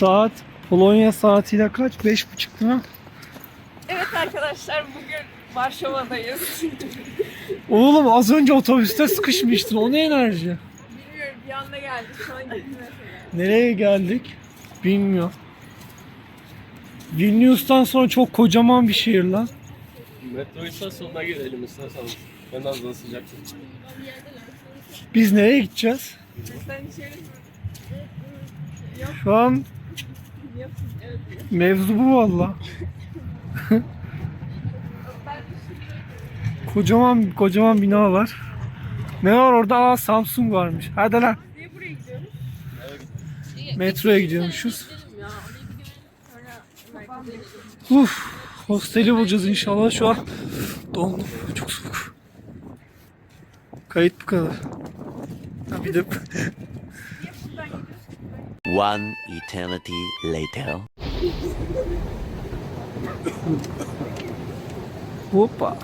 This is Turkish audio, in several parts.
Saat Polonya saatiyle kaç? Beş buçuk değil mi? Evet arkadaşlar bugün Varşova'dayız. Oğlum az önce otobüste sıkışmıştın. O ne enerji? Bilmiyorum bir anda geldik. Şu an mesela. Nereye geldik? Bilmiyorum. Vilnius'tan sonra çok kocaman bir şehir lan. Metro istasyonuna gidelim istersen. Ben az daha sıcaksın. Biz nereye gideceğiz? Sen içeri Şu an. Mevzu bu valla. kocaman kocaman binalar. Ne var orada? Aa Samsung varmış. Hadi lan. Metroya gidiyormuşuz. Uf, hosteli bulacağız inşallah. Şu an dondum. Çok soğuk. Kayıt bu kadar. Bir de One eternity later. hoppa.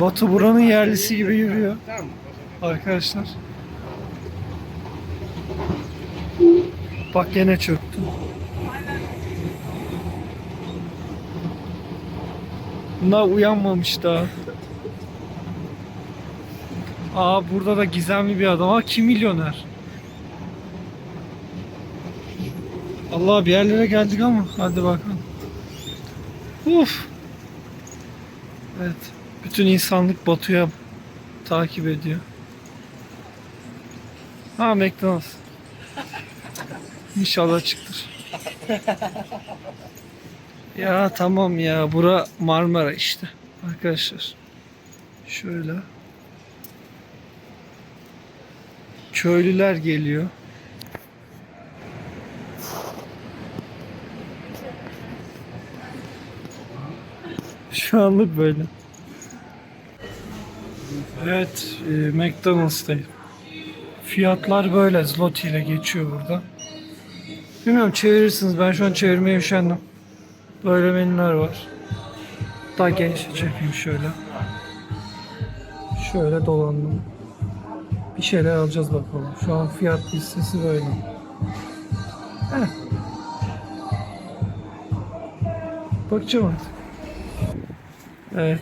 Batu buranın yerlisi gibi yürüyor. Arkadaşlar. Bak gene çöktü. Bunlar uyanmamış daha. Aa burada da gizemli bir adam. Aa kim milyoner? Allah bir yerlere geldik ama hadi bakalım. Uf. Evet. Bütün insanlık Batu'ya takip ediyor. Ha McDonald's. İnşallah çıktır. ya tamam ya. Bura Marmara işte. Arkadaşlar. Şöyle. Köylüler geliyor. Şu anlık böyle. Evet, e, McDonald's'tayım. Fiyatlar böyle zloty ile geçiyor burada. Bilmiyorum çevirirsiniz. Ben şu an çevirmeye üşendim. Böyle menüler var. Daha geniş çekeyim şöyle. Şöyle dolandım. Bir şeyler alacağız bakalım. Şu an fiyat listesi böyle. Heh. Bakacağım artık. Evet.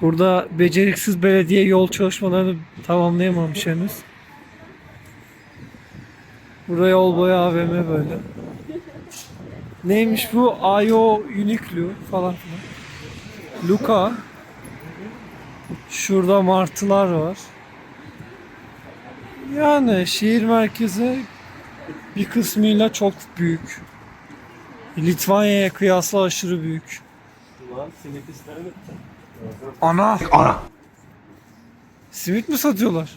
Burada beceriksiz belediye yol çalışmalarını tamamlayamamış henüz. Burada yol boyu AVM böyle. Neymiş bu? Ayo Uniqlo falan filan. Luka. Şurada martılar var. Yani şehir merkezi bir kısmıyla çok büyük. Litvanya'ya kıyasla aşırı büyük. Ana. Ana. Simit mi satıyorlar?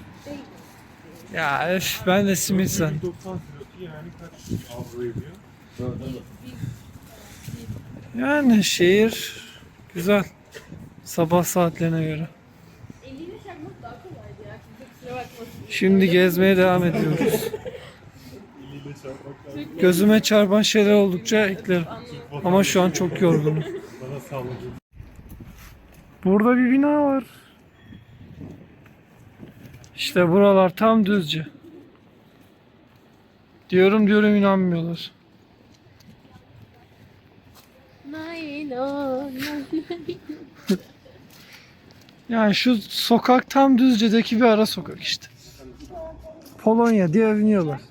Ya öf, ben de simit sen. 90 kilosu yani kaç avro ediyor? Yani şehir güzel. Sabah saatlerine göre. Şimdi gezmeye devam ediyoruz. Gözüme çarpan şeyler oldukça eklerim. Ama şu an çok yorgunum. Burada bir bina var. İşte buralar tam düzce. Diyorum diyorum inanmıyorlar. Yani şu sokak tam Düzce'deki bir ara sokak işte. Polonya diye övünüyorlar.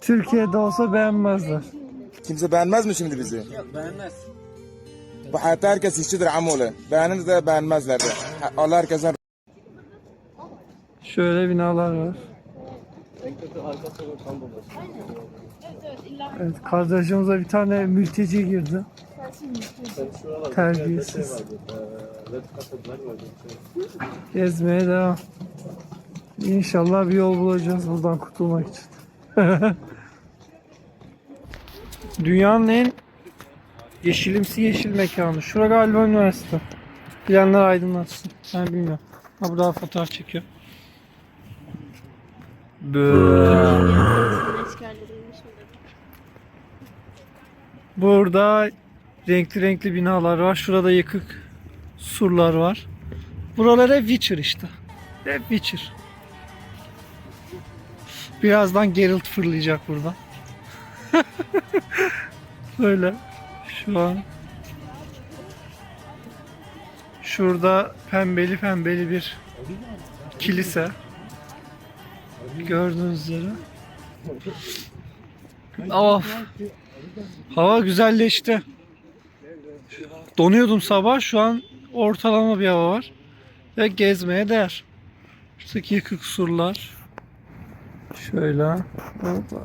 Türkiye'de olsa beğenmezler. Kimse beğenmez mi şimdi bizi? Yok beğenmez. Bu hayatta herkes işçidir amole. Beğenir de beğenmezler de. Allah herkesten Şöyle binalar var. Evet kardeşimize bir tane mülteci girdi. Terbiyesiz. Gezmeye devam. İnşallah bir yol bulacağız buradan kurtulmak için. Dünyanın en yeşilimsi yeşil mekanı. Şura galiba üniversite. Bilenler aydınlatsın. Ben bilmiyorum. Ha burada fotoğraf çekiyor. Burada renkli renkli binalar var. Şurada yıkık surlar var. Buralar hep Witcher işte. Hep Witcher. Birazdan Geralt fırlayacak burada. Böyle şu an şurada pembeli pembeli bir kilise gördüğünüz üzere. Of. Hava güzelleşti. Donuyordum sabah. Şu an ortalama bir hava var. Ve gezmeye değer. Şuradaki yıkık surlar. Şöyle. Hoppa.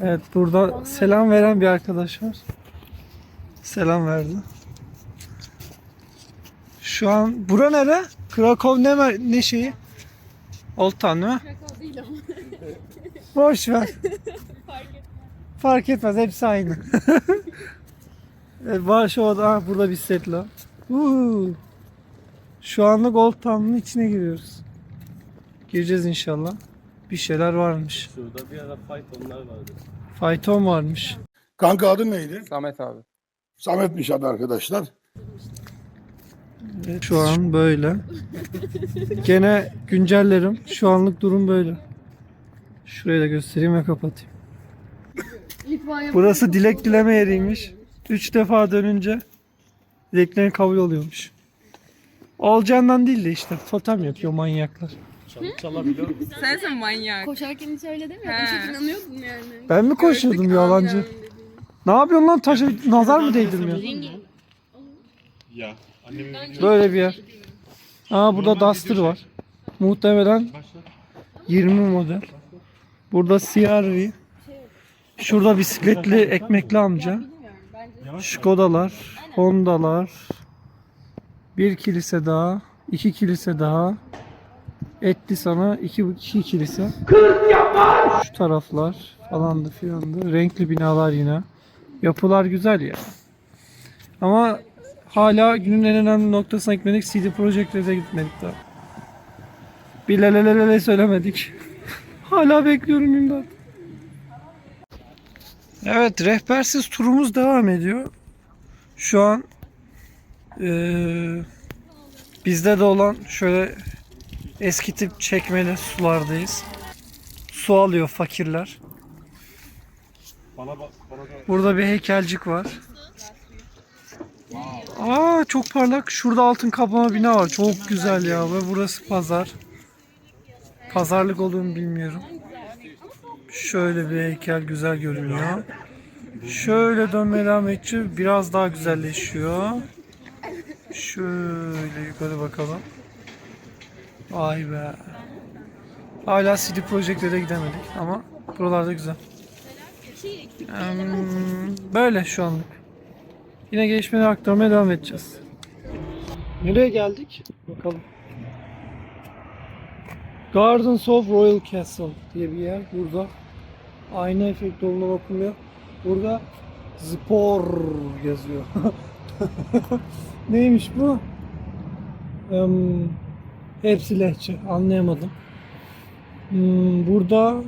Evet burada selam veren bir arkadaş var. Selam verdi. Şu an bura nere? Krakow ne, ne şeyi? Değil mi? Krakow değil ama. Boş ver. Fark etmez. Fark etmez hepsi aynı. e, Varşova'da ah, burada bir setla. Uuu. Şu anlık Old Town'un içine giriyoruz. Gireceğiz inşallah. Bir şeyler varmış. Şurada bir ara faytonlar vardı. Fayton varmış. Kanka adın neydi? Samet abi. Samet'miş adı arkadaşlar. Evet, şu an böyle. Gene güncellerim. Şu anlık durum böyle. Şurayı da göstereyim ve kapatayım. Burası dilek dileme yeriymiş. Üç defa dönünce dileklerin kabul oluyormuş. Olacağından değil de işte totem yapıyor manyaklar. Çalıp çalabiliyor musun? Sensin manyak. Koşarken hiç öyle demiyordun. He. Çok inanıyordun yani. Ben mi koşuyordum yalancı? Ne yapıyorsun lan taşa nazar mı değdirmiyor? Ya annemin Böyle bir yer. Aa burada Duster var. Muhtemelen 20 model. Burada CRV. Şurada bisikletli ekmekli amca. Skoda'lar, Honda'lar. Bir kilise daha, iki kilise daha. Etti sana iki, iki kilise. Şu taraflar falandı filandı. Renkli binalar yine. Yapılar güzel ya. Ama hala günün en önemli noktasına gitmedik. CD Projekt Red'e gitmedik daha. Bir lelelelele söylemedik. hala bekliyorum imdat. Evet rehbersiz turumuz devam ediyor. Şu an eee, bizde de olan şöyle eski tip çekmeli sulardayız. Su alıyor fakirler. Burada bir heykelcik var. Aa çok parlak. Şurada altın kaplama bina var. Çok güzel ya ve burası pazar. Pazarlık olduğunu bilmiyorum. Şöyle bir heykel güzel görünüyor. Şöyle devam edince biraz daha güzelleşiyor. Şöyle yukarı bakalım. Vay be. Hala CD Projekt'e gidemedik ama buralarda güzel. Böyle şu anlık. Yine gelişmeleri aktarmaya devam edeceğiz. Nereye geldik? Bakalım. Gardens of Royal Castle diye bir yer. Burada ayna efekti olduğuna bakılmıyor. Burada spor yazıyor. Neymiş bu? Em, hepsi lehçe. Anlayamadım. Hmm, burada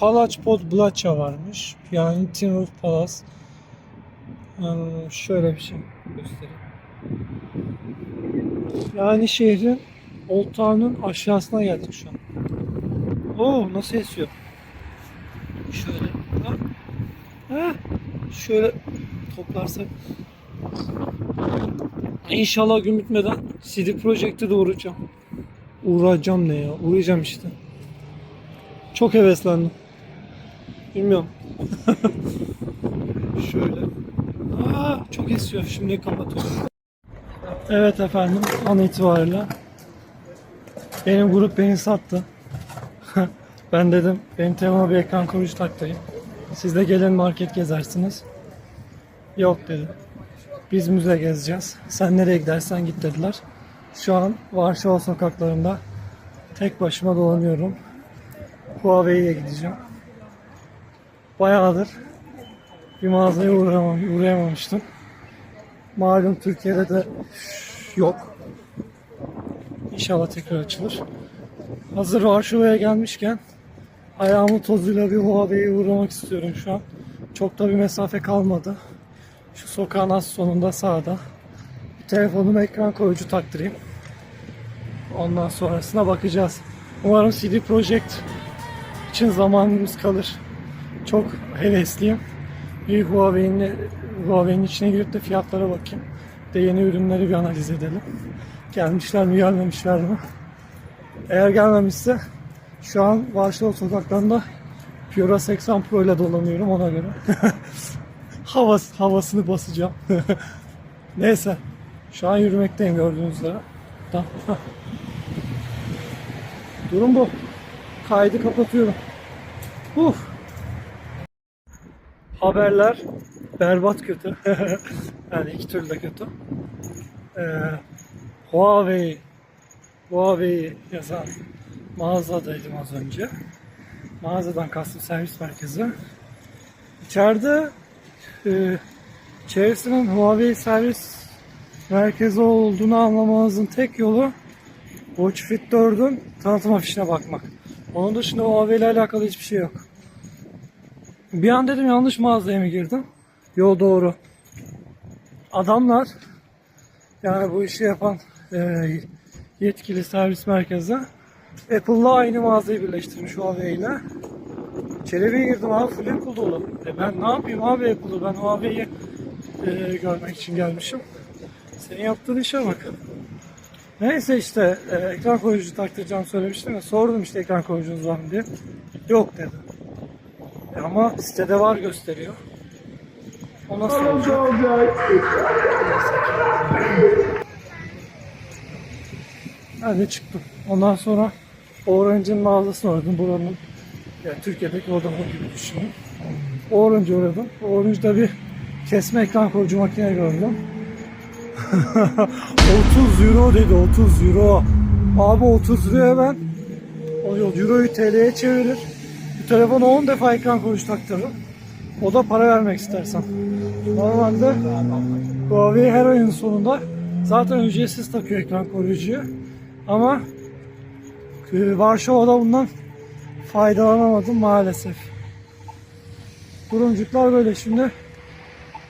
Palace Pod Blacha varmış. Yani Timur Palace. Hmm, şöyle bir şey göstereyim. Yani şehrin Old aşağısına geldik şu an. Oo nasıl esiyor? Şöyle. Ha? Ha? Şöyle toplarsak. İnşallah gün bitmeden CD Projekt'e de uğrayacağım. Uğrayacağım ne ya? Uğrayacağım işte. Çok heveslendim. Bilmiyorum. Şöyle. Aa, çok esiyor. Şimdi kapatıyorum. Evet efendim. An itibariyle benim grup beni sattı. ben dedim benim telefona bir ekran koruyucu taktayım. Siz de gelin market gezersiniz. Yok dedi. Biz müze gezeceğiz. Sen nereye gidersen git dediler. Şu an Varşova sokaklarında tek başıma dolanıyorum. Huawei'ye gideceğim. Bayağıdır bir mağazaya uğramam, uğrayamamıştım. Malum Türkiye'de de yok. İnşallah tekrar açılır. Hazır Varşova'ya gelmişken ayağımın tozuyla bir Huawei'ye uğramak istiyorum şu an. Çok da bir mesafe kalmadı. Şu sokağın az sonunda sağda. Bir telefonuma ekran koruyucu taktırayım. Ondan sonrasına bakacağız. Umarım CD Projekt için zamanımız kalır. Çok hevesliyim. Bir Huawei'nin Huawei'nin içine girip de fiyatlara bakayım. De yeni ürünleri bir analiz edelim. Gelmişler mi gelmemişler mi? Eğer gelmemişse şu an Varşova sokaklarında Pura 80 Pro ile dolanıyorum ona göre. Havas, havasını basacağım. Neyse. Şu an yürümekteyim gördüğünüz üzere. Durum bu. Kaydı kapatıyorum. Uf. Haberler berbat kötü. yani iki türlü de kötü. Ee, Huawei Huawei yazan mağazadaydım az önce. Mağazadan kastım servis merkezi. İçeride e, içerisinin Huawei servis merkezi olduğunu anlamanızın tek yolu Watch Fit 4'ün tanıtım afişine bakmak. Onun dışında Huawei ile alakalı hiçbir şey yok. Bir an dedim yanlış mağazaya mı girdim? Yo doğru. Adamlar yani bu işi yapan e, yetkili servis merkezi Apple'la aynı mağazayı birleştirmiş Huawei ile. Bir girdim abi full Apple dolu. E ben ne yapayım abi Apple'ı ben Huawei'yi e, görmek için gelmişim. Senin yaptığın işe bak. Neyse işte e, ekran koruyucu taktıracağım söylemiştim ya sordum işte ekran koruyucunuz var mı diye. Yok dedi. E, ama sitede var gösteriyor. O nasıl olacak? Ben de çıktım. Ondan sonra Orange'ın mağazasına uğradım. Buranın yani Türkiye'deki Vodafone gibi düşünün. Orange uğradım. Orange'da bir kesme ekran koruyucu makine gördüm. 30 euro dedi 30 euro. Abi 30 liraya ben o euroyu TL'ye çevirir. Bu telefona 10 defa ekran koruyucu taktırırım. O da para vermek istersem. Normalde Huawei her ayın sonunda zaten ücretsiz takıyor ekran koruyucuyu. Ama e, Varşova'da bundan faydalanamadım maalesef. Durumcuklar böyle şimdi.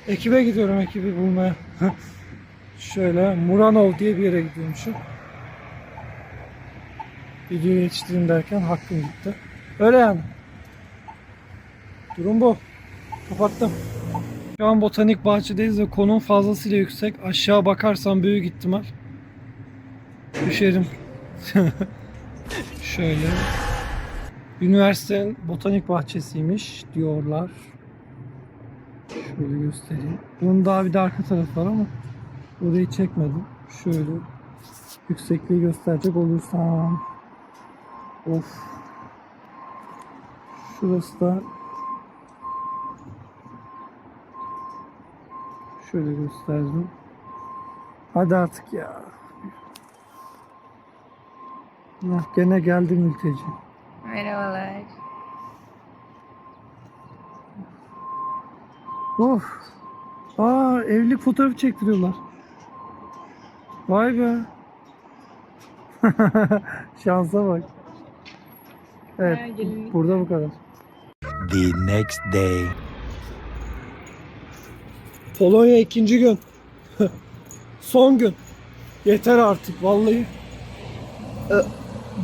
Ekibe gidiyorum ekibi bulmaya. Şöyle Muranov diye bir yere gidiyormuşum. Videoyu yetiştireyim derken hakkım gitti. Öyle yani. Durum bu. Kapattım. Şu an botanik bahçedeyiz ve konum fazlasıyla yüksek. Aşağı bakarsam büyük ihtimal düşerim. Şöyle. Üniversitenin botanik bahçesiymiş diyorlar. Şöyle göstereyim. Bunun daha bir de arka tarafı var ama orayı çekmedim. Şöyle yüksekliği gösterecek olursam. Of. Şurası da şöyle gösterdim. Hadi artık ya. Allah gene geldi mülteci. Merhabalar. Of. Aa evlilik fotoğrafı çektiriyorlar. Vay be. Şansa bak. Evet. Burada bu kadar. The next day. Polonya ikinci gün. Son gün. Yeter artık vallahi. Ee,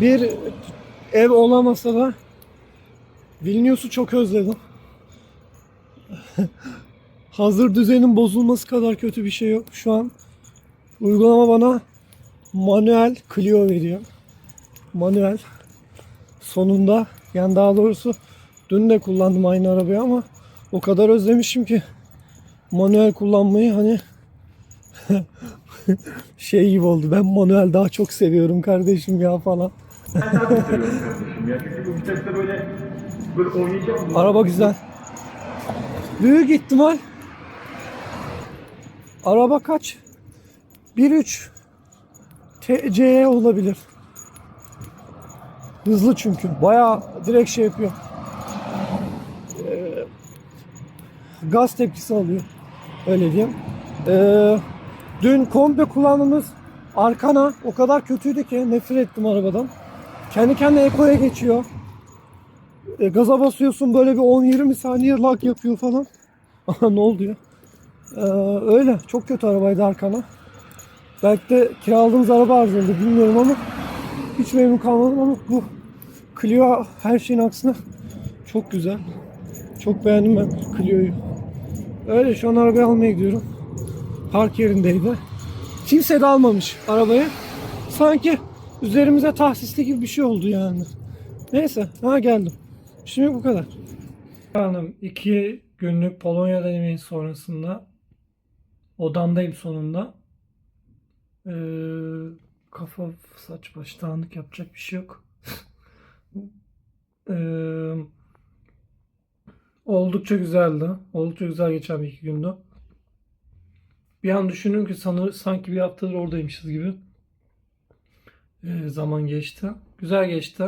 Bir ev olamasa da Vilnius'u çok özledim. Hazır düzenin bozulması kadar kötü bir şey yok. Şu an uygulama bana manuel Clio veriyor. Manuel. Sonunda yani daha doğrusu dün de kullandım aynı arabayı ama o kadar özlemişim ki manuel kullanmayı hani şey gibi oldu. Ben manuel daha çok seviyorum kardeşim ya falan. Araba güzel. Büyük ihtimal araba kaç? 1.3 TCE olabilir. Hızlı çünkü. Bayağı direkt şey yapıyor. Ee, gaz tepkisi alıyor. Öyle diyeyim. Ee, dün komple kullandığımız arkana o kadar kötüydü ki nefret ettim arabadan. Kendi kendine ekoya geçiyor. E, gaza basıyorsun böyle bir 10-20 saniye lag yapıyor falan. Aha ne oldu ya? Ee, öyle. Çok kötü arabaydı arkana. Belki de kiraladığımız araba arızalı bilmiyorum ama hiç memnun kalmadım ama bu Clio her şeyin aksine çok güzel. Çok beğendim ben Clio'yu. Öyle şu an arabayı almaya gidiyorum. Park yerindeydi. Kimse de almamış arabayı. Sanki üzerimize tahsisli gibi bir şey oldu yani. Neyse, ha geldim. Şimdi bu kadar. Hanım iki günlük Polonya denemeyin sonrasında odamdayım sonunda. Ee, kafa saç baş dağınık yapacak bir şey yok. Ee, oldukça güzeldi. Oldukça güzel geçen bir iki gündü. Bir an düşündüm ki sanır, sanki bir haftadır oradaymışız gibi. Ee, zaman geçti. Güzel geçti.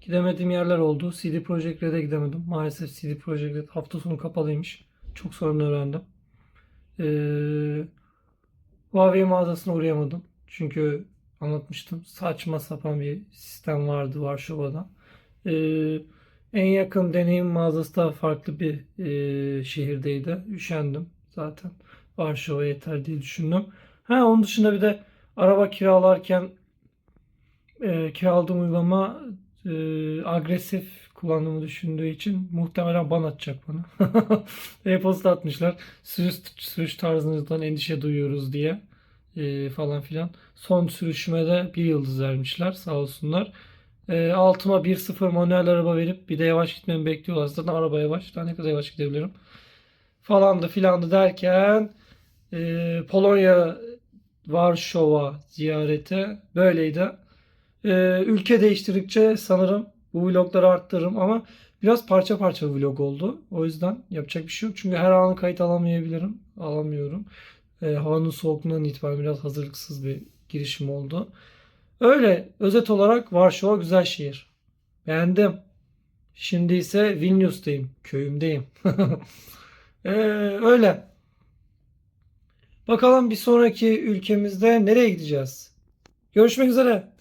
Gidemediğim yerler oldu. CD Projekt Red'e gidemedim. Maalesef CD Projekt Red hafta sonu kapalıymış. Çok sonra öğrendim. Ee, Huawei mağazasına uğrayamadım. Çünkü anlatmıştım. Saçma sapan bir sistem vardı Varşova'da. Ee, en yakın deneyim mağazası da farklı bir e, şehirdeydi. Üşendim zaten. Varşova yeter diye düşündüm. Ha onun dışında bir de araba kiralarken e, kiraladığım uygulama e, agresif kullandığımı düşündüğü için muhtemelen ban atacak bana. E-posta atmışlar. Sürüş, sürüş tarzınızdan endişe duyuyoruz diye e, falan filan. Son sürüşüme de bir yıldız vermişler sağ olsunlar. E, altıma 1.0 manuel araba verip bir de yavaş gitmemi bekliyorlar. Zaten araba yavaş. Daha ne kadar yavaş gidebilirim. Falandı filandı derken e, Polonya Varşova ziyareti böyleydi. Ee, ülke değiştirdikçe sanırım bu vlogları arttırırım ama biraz parça parça vlog oldu. O yüzden yapacak bir şey yok. Çünkü her anı kayıt alamayabilirim. Alamıyorum. Ee, havanın soğukluğundan itibaren biraz hazırlıksız bir girişim oldu. Öyle özet olarak Varşova güzel şehir. Beğendim. Şimdi ise Vilnius'tayım. Köyümdeyim. Ee, öyle. Bakalım bir sonraki ülkemizde nereye gideceğiz? Görüşmek üzere.